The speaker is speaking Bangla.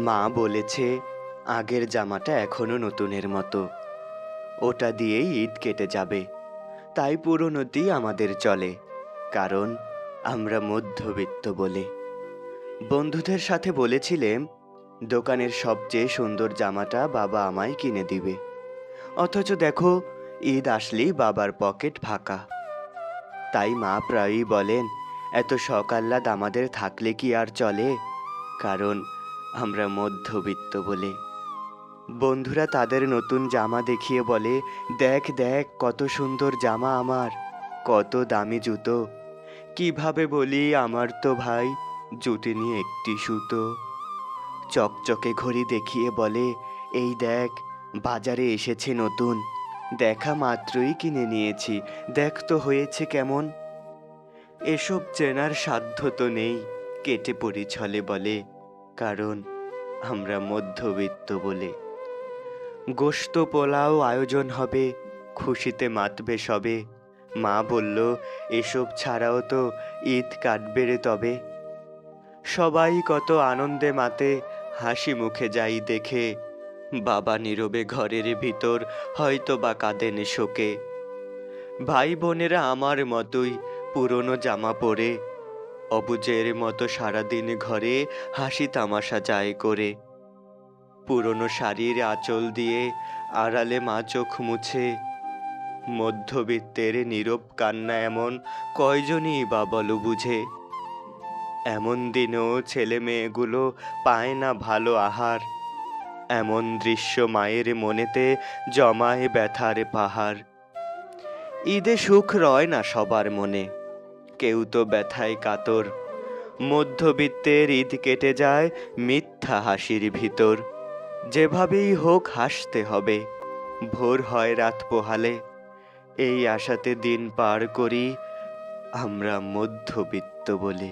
মা বলেছে, আগের জামাটা এখনও নতুনের মতো। ওটা দিয়েই ঈদ কেটে যাবে। তাই পুরনোতেই আমাদের চলে, কারণ আমরা মধ্যবিত্ত বলে। বন্ধুদের সাথে বলেছিলেন দোকানের সবচেয়ে সুন্দর জামাটা বাবা আমায় কিনে দিবে। অথচ দেখো, ঈদ আসলেই বাবার পকেট ফাঁকা। তাই মা প্রায়ই বলেন, এত সকাল্লাদ আমাদের থাকলে কি আর চলে? কারণ আমরা মধ্যবিত্ত বলে। বন্ধুরা তাদের নতুন জামা দেখিয়ে বলে, দেখ দেখ, কত সুন্দর জামা আমার, কত দামি জুতো। কীভাবে বলি, আমার তো ভাই জুটিনি একটি সুতো। চকচকে ঘড়ি দেখিয়ে বলে, এই দেখ, বাজারে এসেছে নতুন। দেখা মাত্রই কিনে নিয়েছি। দেখ তো হয়েছে কেমন? এসব চেনার সাধ্য তো নেই, কেটে পড়ি ছলে বলে। কারণ আমরা মধ্যবিত্ত বলে। গোস্ত পোলাও আয়োজন হবে, খুশিতে মাতবে সবে। মা বলল, এসব ছাড়াও তো ঈদ কাটবে রে তবে। সবাই কত আনন্দে মাতে, হাসি মুখে যাই দেখে। বাবা নীরবে ঘরের ভিতর হয়তো বা কাঁদেন শোকে। ভাই বোনেরা আমার মতোই পুরনো জামা পরে। অবুজের মতো সারাদিন ঘরে হাসি তামাশা যায় করে। পুরনো শাড়ির আঁচল দিয়ে আড়ালে মা চোখ মুছে। মধ্যবিত্তের নীরব কান্না এমন কয়জনই বা বলো বুঝে। এমন দিনেও ছেলে মেয়েগুলো পায় না ভালো আহার। এমন দৃশ্য মায়ের মনেতে জমায় ব্যথার পাহাড়। ঈদে সুখ রয় না সবার মনে। কেউ তো ব্যথায় কাতর। মধ্যবিত্তের ঈদ কেটে যায় মিথ্যা হাসির ভিতর। যেভাবেই হোক হাসতে হবে, ভোর হয় রাত পোহালে। এই আশাতে দিন পার করি আমরা মধ্যবিত্ত বলে।